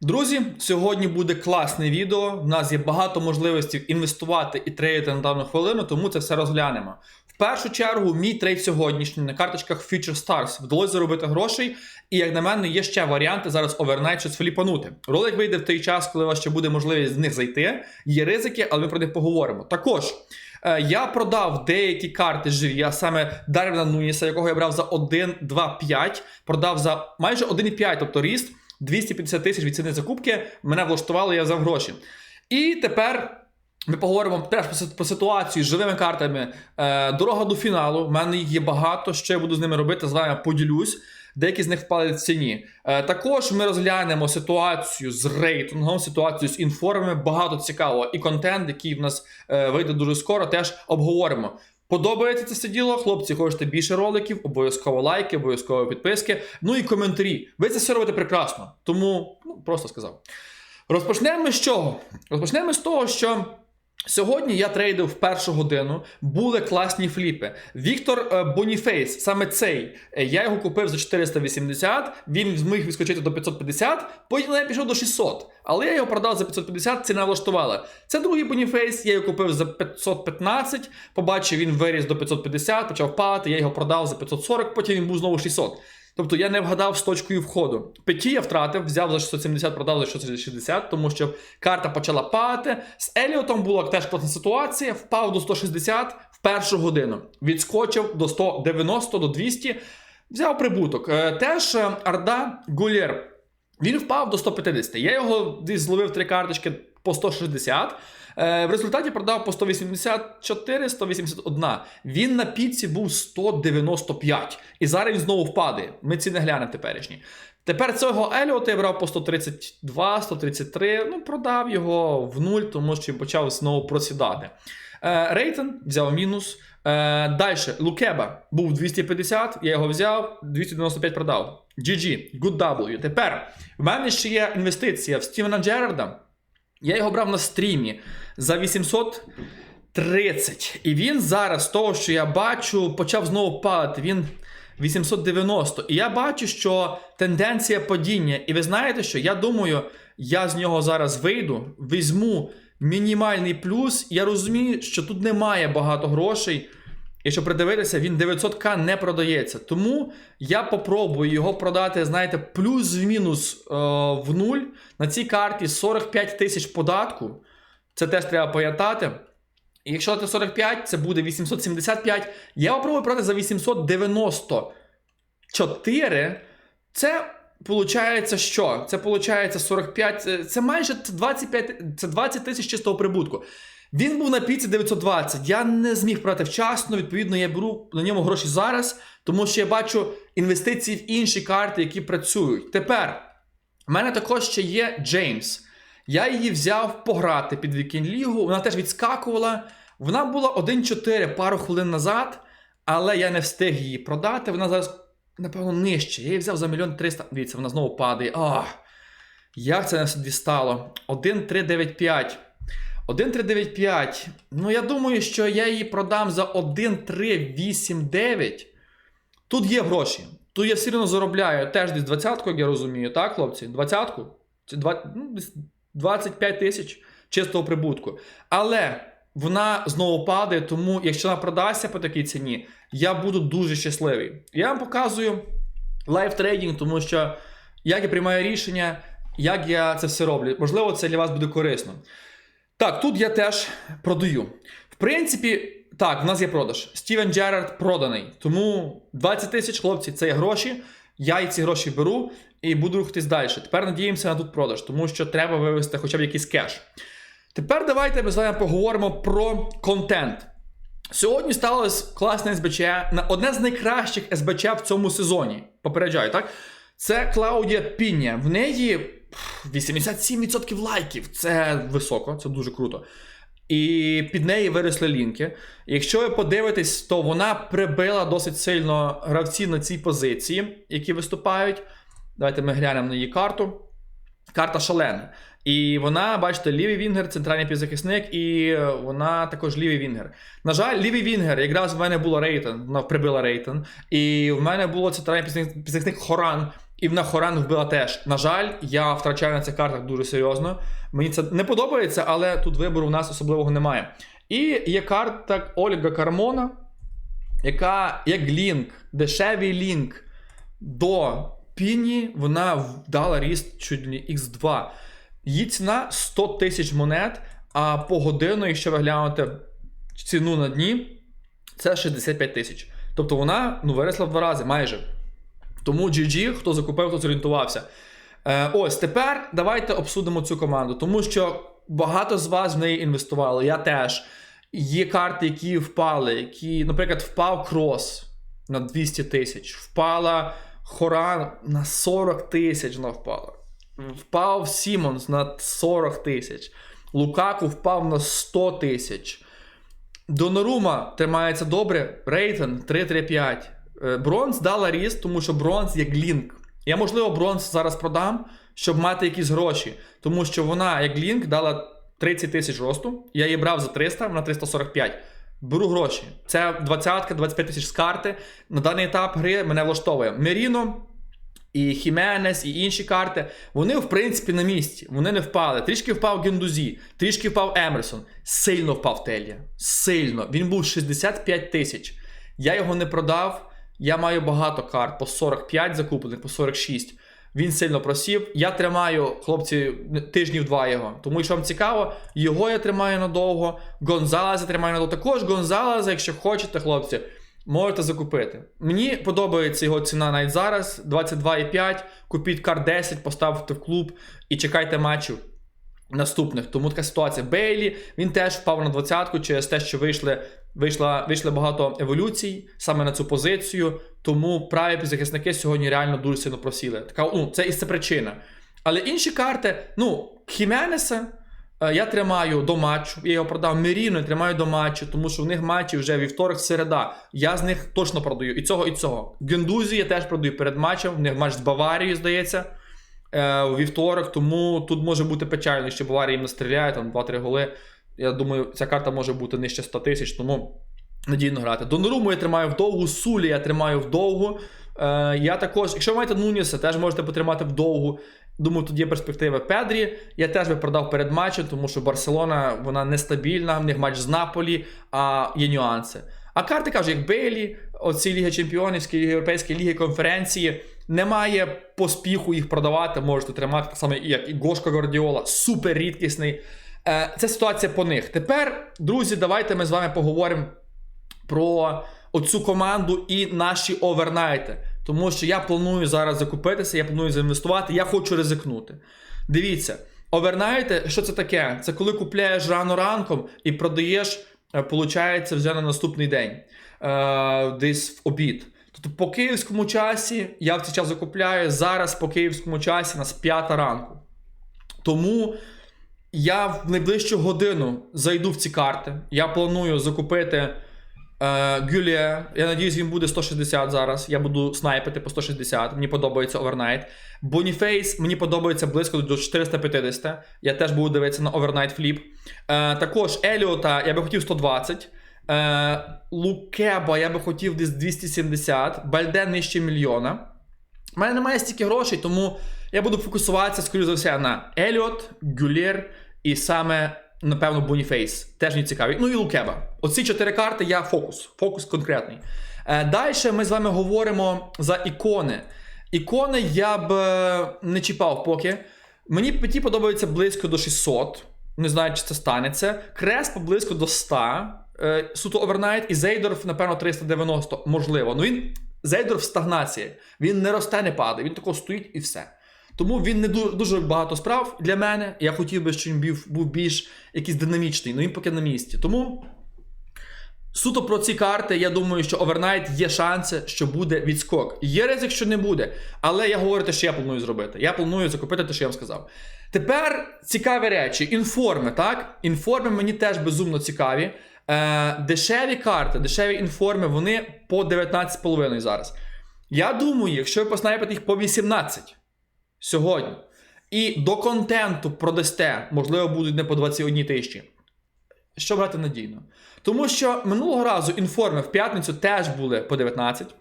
Друзі, сьогодні буде класне відео. У нас є багато можливостей інвестувати і трейдити на дану хвилину, тому це все розглянемо. В першу чергу, мій трейд сьогоднішній на карточках Future Stars вдалося заробити грошей. І як на мене, є ще варіанти зараз овернайт щось фліпанути. Ролик вийде в той час, коли у вас ще буде можливість з них зайти. Є ризики, але ми про них поговоримо. Також. е, Я продав деякі карти живі, а саме Дарвіна Нуніса, якого я брав за 1, 2, 5, продав за майже 1,5, тобто ріст 250 тисяч від ціни закупки. Мене влаштувало, я взяв гроші. І тепер ми поговоримо теж про ситуацію з живими картами. Е, дорога до фіналу. У мене їх є багато. Що я буду з ними робити, з вами поділюсь. Деякі з них впали в ціні. Е, також ми розглянемо ситуацію з рейтингом, ситуацію з інформами. Багато цікавого. І контент, який в нас е, вийде дуже скоро, теж обговоримо. Подобається це все діло, хлопці, хочете більше роликів, обов'язково лайки, обов'язково підписки, ну і коментарі. Ви це все робите прекрасно. Тому ну, просто сказав. Розпочнемо з чого? Розпочнемо з того, що сьогодні я трейдив в першу годину, були класні фліпи. Віктор е, Боніфейс, саме цей, е, я його купив за 480, він зміг відскочити до 550, потім я пішов до 600. Але я його продав за 550, ціна влаштувала. Це другий Боніфейс, я його купив за 515, побачив, він виріс до 550, почав падати, я його продав за 540, потім він був знову 600. Тобто я не вгадав з точкою входу. Петі я втратив, взяв за 670, продав за 660, тому що карта почала падати. З Еліотом була теж класна ситуація, впав до 160 в першу годину. Відскочив до 190, до 200, взяв прибуток. Е, Теж е, Арда Гулєр. Він впав до 150. Я його десь зловив три карточки по 160. Е, В результаті продав по 184, 181. Він на піці був 195. І зараз він знову впадає. Ми ці не глянемо теперішні. Тепер цього Еліота я брав по 132, 133. Ну, продав його в нуль, тому що почав знову просідати. Е, Рейтен взяв мінус. Е, Далі Лукеба був 250, я його взяв, 295 продав. GG, good W. Тепер в мене ще є інвестиція в Стівена Джерарда. Я його брав на стрімі за 830. І він зараз, з того, що я бачу, почав знову падати. Він 890. І я бачу, що тенденція падіння. І ви знаєте, що я думаю, я з нього зараз вийду, візьму мінімальний плюс. Я розумію, що тут немає багато грошей. Якщо придивитися, він 900к не продається. Тому я попробую його продати, знаєте, плюс-мінус е, в нуль. На цій карті 45 тисяч податку. Це теж треба пам'ятати. І якщо дати 45, це буде 875. Я попробую продати за 894. Це Получається, що? Це получається 45, це- це майже 25, це 20 тисяч чистого прибутку. Він був на піці 920. Я не зміг брати вчасно. Відповідно, я беру на ньому гроші зараз, тому що я бачу інвестиції в інші карти, які працюють. Тепер в мене також ще є Джеймс. Я її взяв пограти під Вікінг Лігу. Вона теж відскакувала. Вона була 1-4 пару хвилин назад, але я не встиг її продати. Вона зараз, напевно, нижче. Я її взяв за мільйон триста. Дивіться, вона знову падає. Ах, як це нас дістало? 1-3-9-5. 1-3-9-5. Ну, я думаю, що я її продам за 1-3-8-9. Тут є гроші. Тут я все одно заробляю теж десь двадцятку, як я розумію, так, хлопці? Двадцятку? Чи два, ну, десь 25 тисяч чистого прибутку. Але вона знову падає, тому якщо вона продасться по такій ціні, я буду дуже щасливий. Я вам показую лайв-трейдинг, тому що як я приймаю рішення, як я це все роблю. Можливо, це для вас буде корисно. Так, тут я теж продаю. В принципі, так, в нас є продаж. Стівен Джерард проданий. Тому 20 тисяч хлопці це є гроші. Я і ці гроші беру і буду рухатись далі. Тепер надіємося на тут продаж, тому що треба вивести хоча б якийсь кеш. Тепер давайте ми з вами поговоримо про контент. Сьогодні сталося класне СБЧ, одне з найкращих СБЧ в цьому сезоні. Попереджаю, так? Це Клаудія Піння. В неї 87% лайків. Це високо, це дуже круто. І під неї виросли лінки. Якщо ви подивитесь, то вона прибила досить сильно гравців на цій позиції, які виступають. Давайте ми глянемо на її карту. Карта шалена. І вона, бачите, лівий Вінгер, центральний півзахисник, і е, вона також лівий Вінгер. На жаль, лівий Вінгер, якраз в мене було рейтинг, вона прибила рейтинг. І в мене було центральний півзахисник Хоран, І в Нахоран вбила теж. На жаль, я втрачаю на цих картах дуже серйозно. Мені це не подобається, але тут вибору у нас особливого немає. І є карта Ольга Кармона, яка як лінк, дешевий лінк до Піні, вона в- дала ріст чуть не X2. Її ціна 100 тисяч монет, а по годину, якщо ви глянете ціну на дні, це 65 тисяч. Тобто вона ну, виросла в два рази майже. Тому GG, хто закупив, хто зорієнтувався. Е, ось тепер давайте обсудимо цю команду, тому що багато з вас в неї інвестували. Я теж. Є карти, які впали, які, наприклад, впав крос на 200 тисяч, впала Хоран на 40 тисяч вона впала. Впав Сімонс на 40 тисяч. Лукаку впав на 100 тисяч. Донорума тримається добре. Рейтинг 3-3-5. Е, Бронз дала ріст, тому що бронз як лінк. Я, можливо, бронз зараз продам, щоб мати якісь гроші. Тому що вона, як лінк, дала 30 тисяч росту. Я її брав за 300, вона 345. Беру гроші. Це 20-25 тисяч з карти. На даний етап гри мене влаштовує. Меріно і Хіменес, і інші карти, вони, в принципі, на місці. Вони не впали. Трішки впав Гендузі, трішки впав Емерсон. Сильно впав Телія. Сильно. Він був 65 тисяч. Я його не продав. Я маю багато карт по 45 закуплених, по 46. Він сильно просів. Я тримаю, хлопці, тижнів два його. Тому, якщо вам цікаво, його я тримаю надовго. Гонзалеза тримаю надовго. Також Гонзалеза, якщо хочете, хлопці, можете закупити. Мені подобається його ціна навіть зараз: 22,5. Купіть карт 10, поставте в клуб і чекайте матчів. Наступних, тому така ситуація. Бейлі він теж впав на двадцятку через те, що вийшли, вийшла, вийшли багато еволюцій саме на цю позицію. Тому праві захисники сьогодні реально дуже сильно просіли. Така, ну, це і це причина. Але інші карти, ну, Хіменеса е, я тримаю до матчу. Я його продав Меріно, тримаю до матчу, тому що в них матчі вже вівторок, середа. Я з них точно продаю. І цього, і цього. Гендузі я теж продаю перед матчем. В них матч з Баварією, здається у вівторок, тому тут може бути печально, що Баварія їм настріляє, там 2-3 голи. Я думаю, ця карта може бути нижче 100 тисяч, тому надійно грати. Доноруму я тримаю вдовгу, Сулі я тримаю вдовгу. Е, я також, якщо маєте Нуніса, теж можете потримати вдовгу. Думаю, тут є перспективи Педрі. Я теж би продав перед матчем, тому що Барселона вона нестабільна, в них матч з Наполі, а є нюанси. А карти кажуть, як Бейлі, оці Ліги Чемпіонівські, Європейські ліги конференції, немає поспіху їх продавати, можете тримати, так само, як і Гошко Гордіола, супер рідкісний. Е, Це ситуація по них. Тепер, друзі, давайте ми з вами поговоримо про оцю команду і наші овернайти. Тому що я планую зараз закупитися, я планую заінвестувати, я хочу ризикнути. Дивіться, овернайти, що це таке? Це коли купляєш рано ранком і продаєш, е, получається, вже на наступний день, е, десь в обід. Тобто по київському часі я в цей час закупляю, зараз по київському часі нас 5 ранку. Тому я в найближчу годину зайду в ці карти. Я планую закупити е. Я надіюсь, він буде 160 зараз. Я буду снайпити по 160. Мені подобається овернайт. Боніфейс мені подобається близько до 450. Я теж буду дивитися на овернайт фліп. Е, також Еліота я би хотів 120. Е, Лукеба я би хотів десь 270. Бальде нижче мільйона. У мене немає стільки грошей, тому я буду фокусуватися, скоріш за все, на Еліот, Гюлєр і саме, напевно, Боніфейс. Теж мені цікаві. Ну і Лукеба. Оці чотири карти я фокус. Фокус конкретний. Е, Далі ми з вами говоримо за ікони. Ікони я б е, не чіпав поки. Мені ті подобаються близько до 600. Не знаю, чи це станеться. Кресп близько до 100. Е, суто овернайт і Зейдорф, напевно, 390. Можливо. Ну він Зейдорф стагнація. Він не росте, не падає. Він тако стоїть і все. Тому він не дуже, дуже багато справ для мене. Я хотів би, щоб він був, був більш якийсь динамічний, але він поки на місці. Тому суто про ці карти, я думаю, що овернайт є шанси, що буде відскок. Є ризик, що не буде. Але я говорю те, що я планую зробити. Я планую закупити те, що я вам сказав. Тепер цікаві речі. Інформи, так? Інформи мені теж безумно цікаві. Е, дешеві карти, дешеві інформи, вони по 19,5 зараз. Я думаю, якщо ви поснайпите їх по 18 сьогодні, і до контенту продасте, можливо, будуть не по 21 тисячі. Що брати надійно? Тому що минулого разу інформи в п'ятницю теж були по 19.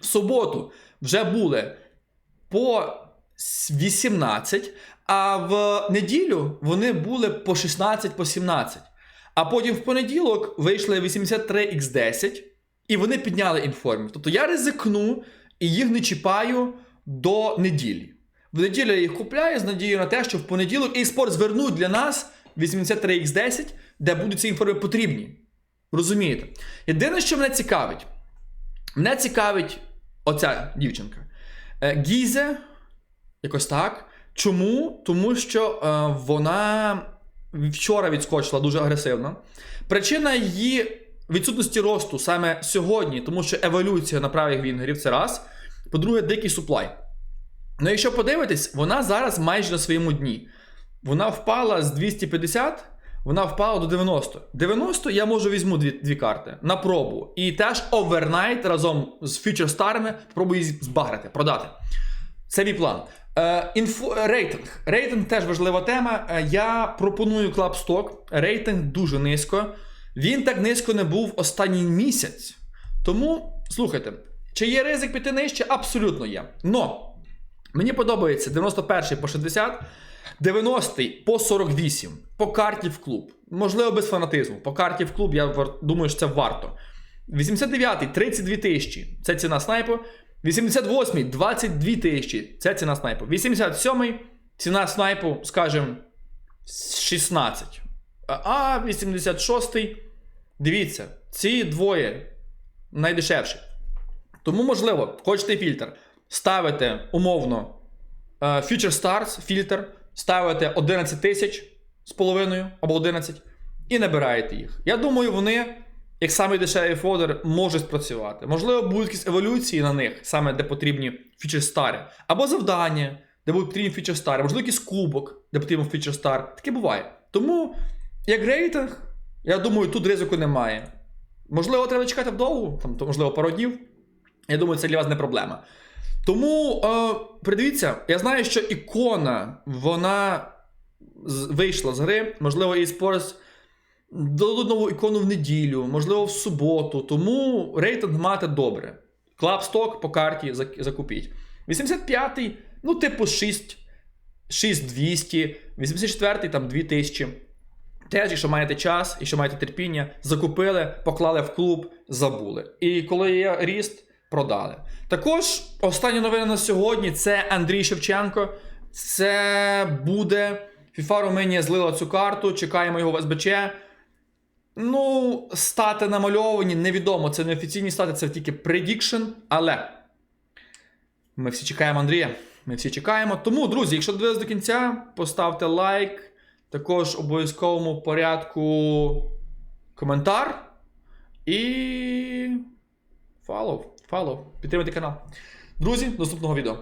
В суботу вже були по 18, а в неділю вони були по 16 по 17. А потім в понеділок вийшли 83x10, і вони підняли інформів. Тобто я ризикну і їх не чіпаю до неділі. В неділю я їх купляю з надією на те, що в понеділок eSports звернуть для нас 83x10, де будуть ці інформи потрібні. Розумієте? Єдине, що мене цікавить, мене цікавить оця дівчинка. Е, Гізе, якось так. Чому? Тому що е, вона вчора відскочила дуже агресивно. Причина її відсутності росту саме сьогодні, тому що еволюція на правих вінгерів це раз. По-друге, дикий суплай. Ну, якщо подивитись, вона зараз майже на своєму дні. Вона впала з 250, вона впала до 90. 90 я можу візьму дві, дві карти на пробу. І теж овернайт разом з фьючерстарами спробую її збаграти, продати. Це мій план. Е, інфо, рейтинг. Рейтинг теж важлива тема. Е, я пропоную Stock. Рейтинг дуже низько. Він так низько не був останній місяць. Тому, слухайте, чи є ризик піти нижче? Абсолютно є. Но мені подобається 91 по 60, 90 по 48, по карті в клуб. Можливо, без фанатизму. По карті в клуб, я думаю, що це варто. 89-й 32 тисячі. Це ціна снайпу. 88 22 тисячі. Це ціна снайпу. 87-й ціна снайпу, скажімо, 16. А 86-й. дивіться, ці двоє найдешевші. Тому, можливо, хочете фільтр. Ставите умовно е, Future Stars фільтр, ставите 11 тисяч з половиною або 11 і набираєте їх. Я думаю, вони, як самий дешевий фодер, можуть спрацювати. Можливо, будуть якісь еволюції на них, саме де потрібні Future Star. Або завдання, де будуть потрібні Star, можливо, якийсь кубок, де потрібен Future Star. Таке буває. Тому, як рейтинг, я думаю, тут ризику немає. Можливо, треба чекати вдовго, там, можливо, пару днів. Я думаю, це для вас не проблема. Тому е, придивіться, я знаю, що ікона вона вийшла з гри. Можливо, eSports дадуть нову ікону в неділю, можливо, в суботу. Тому рейтинг мати добре. Клабсток по карті закупіть. 85-й, ну, типу 6, 6200, 84-й там 2000. Теж, якщо маєте час, якщо маєте терпіння, закупили, поклали в клуб, забули. І коли є ріст, продали. Також остання новина на сьогодні це Андрій Шевченко. Це буде. FIFA Румунія злила цю карту, чекаємо його в СБЧ. Ну, стати намальовані, невідомо. Це не офіційні стати, це тільки prediction, але ми всі чекаємо Андрія. Ми всі чекаємо. Тому, друзі, якщо дивились до кінця, поставте лайк. Також обов'язковому порядку коментар. І follow, follow. Підтримайте канал. Друзі, до наступного відео.